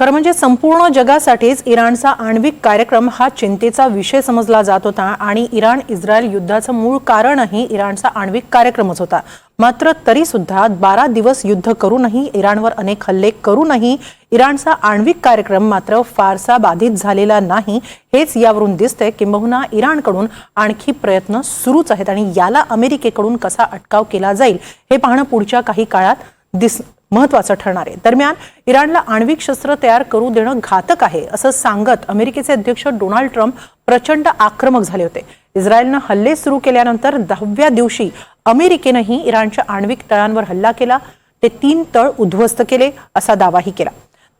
खरं म्हणजे संपूर्ण जगासाठीच इराणचा आण्विक कार्यक्रम हा चिंतेचा विषय समजला जात होता आणि इराण इस्रायल युद्धाचं मूळ कारणही इराणचा आण्विक कार्यक्रमच होता. मात्र तरी सुद्धा बारा दिवस युद्ध करूनही इराणवर अनेक हल्ले करूनही इराणचा आण्विक कार्यक्रम मात्र फारसा बाधित झालेला नाही हेच यावरून दिसतंय किंबहुना इराणकडून आणखी प्रयत्न सुरूच आहेत आणि याला अमेरिकेकडून कसा अटकाव केला जाईल हे पाहणं पुढच्या काही काळात दिस महत्वाचं ठरणार आहे. दरम्यान इराणला आण्विक शस्त्र तयार करू देणं घातक आहे असं सांगत अमेरिकेचे अध्यक्ष डोनाल्ड ट्रम्प प्रचंड आक्रमक झाले होते. इस्रायलनं हल्ले सुरू केल्यानंतर दहाव्या दिवशी अमेरिकेनंही इराणच्या आण्विक तळांवर हल्ला केला. ते तीन तळ उद्ध्वस्त केले असा दावाही केला.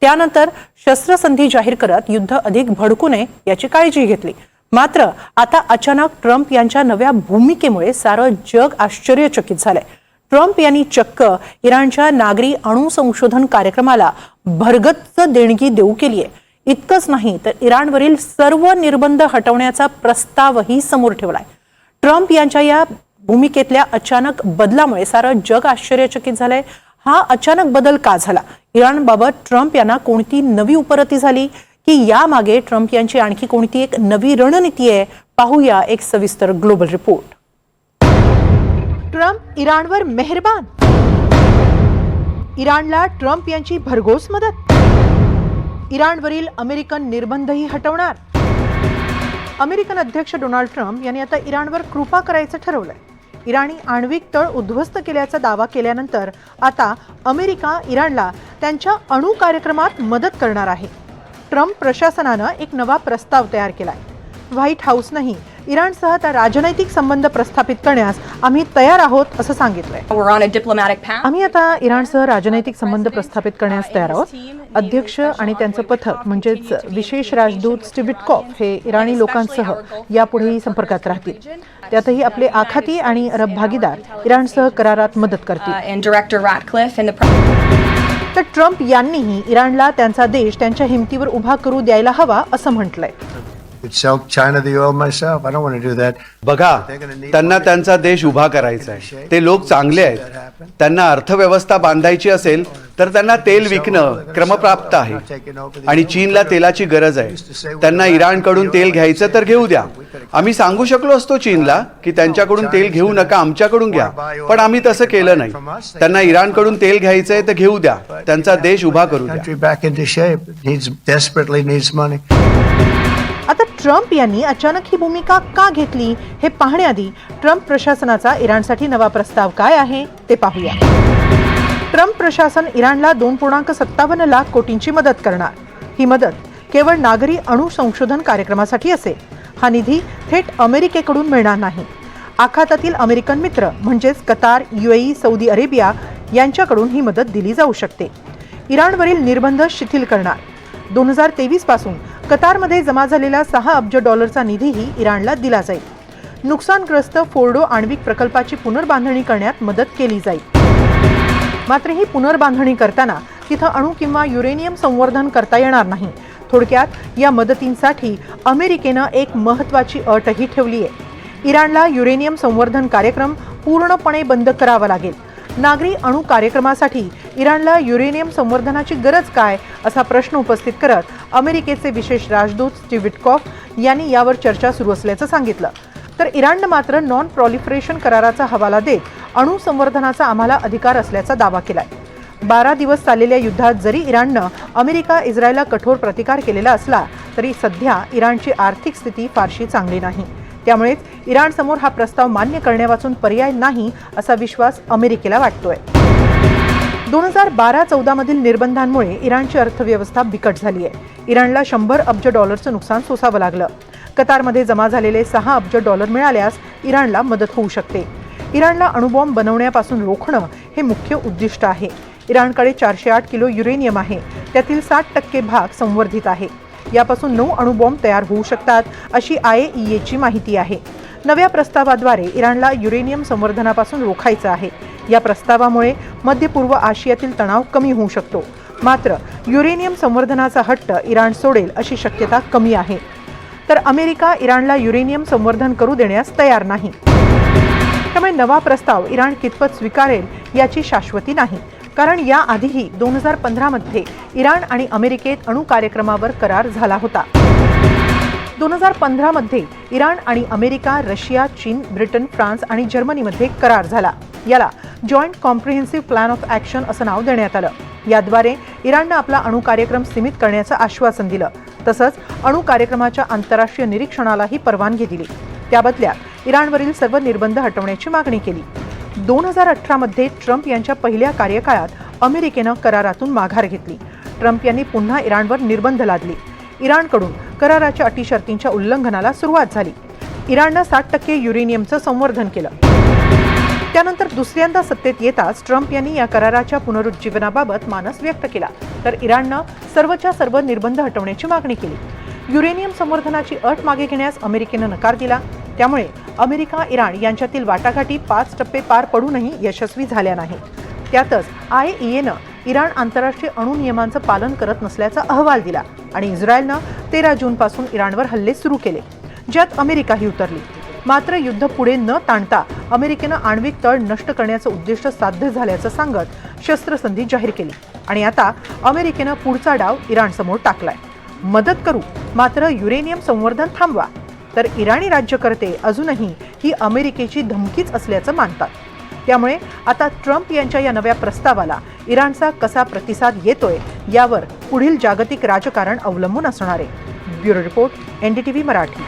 त्यानंतर शस्त्रसंधी जाहीर करत युद्ध अधिक भडकू नये याची काळजी घेतली. मात्र आता अचानक ट्रम्प यांच्या नव्या भूमिकेमुळे सारं जग आश्चर्यचकित झालंय. ट्रम्प यांनी चक्क इराणच्या नागरी अणुसंशोधन कार्यक्रमाला भरगच्च देणगी देऊ केली आहे. इतकंच नाही तर इराणवरील सर्व निर्बंध हटवण्याचा प्रस्तावही समोर ठेवलाय. ट्रम्प यांच्या या भूमिकेतल्या अचानक बदलामुळे सारं जग आश्चर्यचकित झालंय. हा अचानक बदल का झाला? इराणबाबत ट्रम्प यांना कोणती नवी उपरती झाली? की यामागे ट्रम्प यांची आणखी कोणती एक नवी रणनीती आहे? पाहूया एक सविस्तर ग्लोबल रिपोर्ट. ट्रम्प इराणवर मेहरबान. इराणला ट्रम्प यांची भरघोस मदत. इराणवरील अमेरिकन निर्बंधही हटवणार. अमेरिकन अध्यक्ष डोनाल्ड ट्रम्प यांनी आता इराणवर कृपा करायचं ठरवलंय. इराणी आण्विक तळ उद्ध्वस्त केल्याचा दावा केल्यानंतर आता अमेरिका इराणला त्यांच्या अणू कार्यक्रमात मदत करणार आहे. ट्रम्प प्रशासनानं एक नवा प्रस्ताव तयार केलाय. व्हाईट हाऊसनंही इराणसह आता राजनैतिक संबंध प्रस्थापित करण्यास आम्ही तयार आहोत असं सांगितलंय. आम्ही आता इराणसह राजनैतिक संबंध प्रस्थापित करण्यास तयार आहोत. अध्यक्ष आणि त्यांचं पथक म्हणजेच विशेष राजदूत स्टिबिटकॉफ हे इराणी लोकांसह यापुढेही संपर्कात राहतील. त्यातही आपले आखाती आणि अरब भागीदार इराणसह करारात मदत करतील. Uh, तर ट्रम्प यांनीही इराणला त्यांचा देश त्यांच्या हिमतीवर उभा करू द्यायला हवा असं म्हटलंय. Could sell China the oil myself. I don't want to do that. बघा त्यांना त्यांचा देश उभा करायचा आहे. ते लोक चांगले आहेत. त्यांना अर्थव्यवस्था बांधायची असेल तर त्यांना तेल विकणं क्रमप्राप्त आहे. आणि चीनला तेलाची गरज आहे. त्यांना इराणकडून तेल घ्यायचं तर घेऊ द्या. आम्ही सांगू शकलो असतो चीनला की त्यांच्याकडून तेल घेऊ नका आमच्याकडून घ्या. पण आम्ही तसं केलं नाही. त्यांना इराणकडून तेल घ्यायचंय तर घेऊ द्या. त्यांचा देश उभा करू द्या. ट्रम्प यांनी अचानक ही भूमिका का घेतली हे पाहण्याआधी ट्रम्प प्रशासनाचा इराणसाठी नवा प्रस्ताव काय आहे ते पाहूया. ट्रम्प प्रशासन इराणला दोन पूर्णांक सत्तावन्न लाख कोटींची मदत करणार. ही मदत केवळ नागरी अणु संशोधन कार्यक्रमासाठी असेल. हा निधी थेट अमेरिकेकडून मिळणार नाही. आखातातील अमेरिकन मित्र म्हणजेच कतार युएई सौदी अरेबिया यांच्याकडून ही मदत दिली जाऊ शकते. इराणवरील निर्बंध शिथिल करणार. दोन हजार तेवीसपासून कतारमध्ये जमा झालेला सहा अब्ज डॉलरचा निधीही इराणला दिला जाईल. नुकसानग्रस्त फोर्डो आण्विक प्रकल्पाची पुनर्बांधणी करण्यात मदत केली जाईल. मात्र ही पुनर्बांधणी करताना तिथं अणू किंवा युरेनियम संवर्धन करता येणार नाही. थोडक्यात या मदतींसाठी अमेरिकेनं एक महत्वाची अटही ठेवली आहे इराणला युरेनियम संवर्धन कार्यक्रम पूर्णपणे बंद करावा लागेल. नागरी अणू कार्यक्रमासाठी इराणला युरेनियम संवर्धनाची गरज काय असा प्रश्न उपस्थित करत अमेरिकेचे विशेष राजदूत स्टीव्ह विटकॉफ यांनी यावर चर्चा सुरू असल्याचं सांगितलं. तर इराणनं मात्र नॉन प्रॉलिफरेशन कराराचा हवाला देत अणू संवर्धनाचा आम्हाला अधिकार असल्याचा दावा केलाय. बारा दिवस चाललेल्या युद्धात जरी इराणनं अमेरिका इस्रायलला कठोर प्रतिकार केलेला असला तरी सध्या इराणची आर्थिक स्थिती फारशी चांगली नाही. त्यामुळेच इराणसमोर हा प्रस्ताव मान्य करण्यापासून पर्याय नाही असा विश्वास अमेरिकेला वाटतोय. दोन हजार बारा चौदामधील निर्बंधांमुळे इराणची अर्थव्यवस्था बिकट झाली आहे इराणला शंभर अब्ज डॉलरचं नुकसान सोसावं लागलं. कतारमध्ये जमा झालेले सहा अब्ज डॉलर मिळाल्यास इराणला मदत होऊ शकते. इराणला अणुबॉम्ब बनवण्यापासून रोखणं हे मुख्य उद्दिष्ट आहे. इराणकडे चारशे आठ किलो युरेनियम आहे. त्यातील साठ टक्के भाग संवर्धित आहे. यापासून नऊ अणुबॉम्ब तयार होऊ शकतात अशी आय ए ची माहिती आहे. नव्या प्रस्तावाद्वारे इराणला युरेनियम संवर्धनापासून रोखायचं आहे. या प्रस्तावामुळे मध्य पूर्व आशियातील तणाव कमी होऊ शकतो. मात्र युरेनियम संवर्धनाचा हट्ट इराण सोडेल अशी शक्यता कमी आहे. तर अमेरिका इराणला युरेनियम संवर्धन करू देण्यास तयार नाही. त्यामुळे नवा प्रस्ताव इराण कितपत स्वीकारेल याची शाश्वती नाही. कारण याआधीही दोन हजार पंधरामध्ये इराण आणि अमेरिकेत अणु कार्यक्रमावर करार झाला होता. दोन हजार पंधरामध्ये इराण आणि अमेरिका रशिया चीन ब्रिटन फ्रान्स आणि जर्मनीमध्ये करार झाला. याला joint comprehensive plan of action असं नाव देण्यात आलं. याद्वारे इराणनं आपला अणु कार्यक्रम सीमित करण्याचं आश्वासन दिलं. तसंच अणु कार्यक्रमाच्या आंतरराष्ट्रीय निरीक्षणालाही परवानगी दिली. त्या बदल्यात इराणवरील सर्व निर्बंध हटवण्याची मागणी केली. दोन हजार अठरामध्ये ट्रम्प यांच्या पहिल्या कार्यकाळात अमेरिकेनं करारातून माघार घेतली. ट्रम्प यांनी पुन्हा इराणवर निर्बंध लादले. इराणकडून कराराच्या अटी शर्तींच्या उल्लंघनाला सुरुवात झाली. इराणनं साठ टक्के युरेनियमचं संवर्धन केलं. त्यानंतर दुसऱ्यांदा सत्तेत येताच ट्रम्प यांनी या कराराच्या पुनरुज्जीवनाबाबत मानस व्यक्त केला. तर इराणनं सर्वच्या सर्व निर्बंध हटवण्याची मागणी केली. युरेनियम संवर्धनाची अट मागे घेण्यास अमेरिकेनं नकार दिला. त्यामुळे अमेरिका इराण यांच्यातील वाटाघाटी पाच टप्पे पार पडूनही यशस्वी झाल्या नाहीत. त्यातच आय एनं इराण आंतरराष्ट्रीय अणू नियमांचं पालन करत नसल्याचा अहवाल दिला आणि इस्रायलनं तेरा जूनपासून इराणवर हल्ले सुरू केले ज्यात अमेरिकाही उतरली. मात्र युद्ध पुढे न ताणता अमेरिकेनं आण्विक तळ नष्ट करण्याचं उद्दिष्ट साध्य झाल्याचं सांगत शस्त्रसंधी जाहीर केली आणि आता अमेरिकेनं पुढचा डाव इराणसमोर टाकलाय. मदत करू मात्र युरेनियम संवर्धन थांबवा तर इराणी राज्यकर्ते अजूनही ही अमेरिकेची धमकीच असल्याचं मानतात. त्यामुळे आता ट्रम्प यांच्या या नव्या प्रस्तावाला इराणचा कसा प्रतिसाद येतोय यावर पुढील जागतिक राजकारण अवलंबून असणार आहे. Bureau report NDTV Marathi.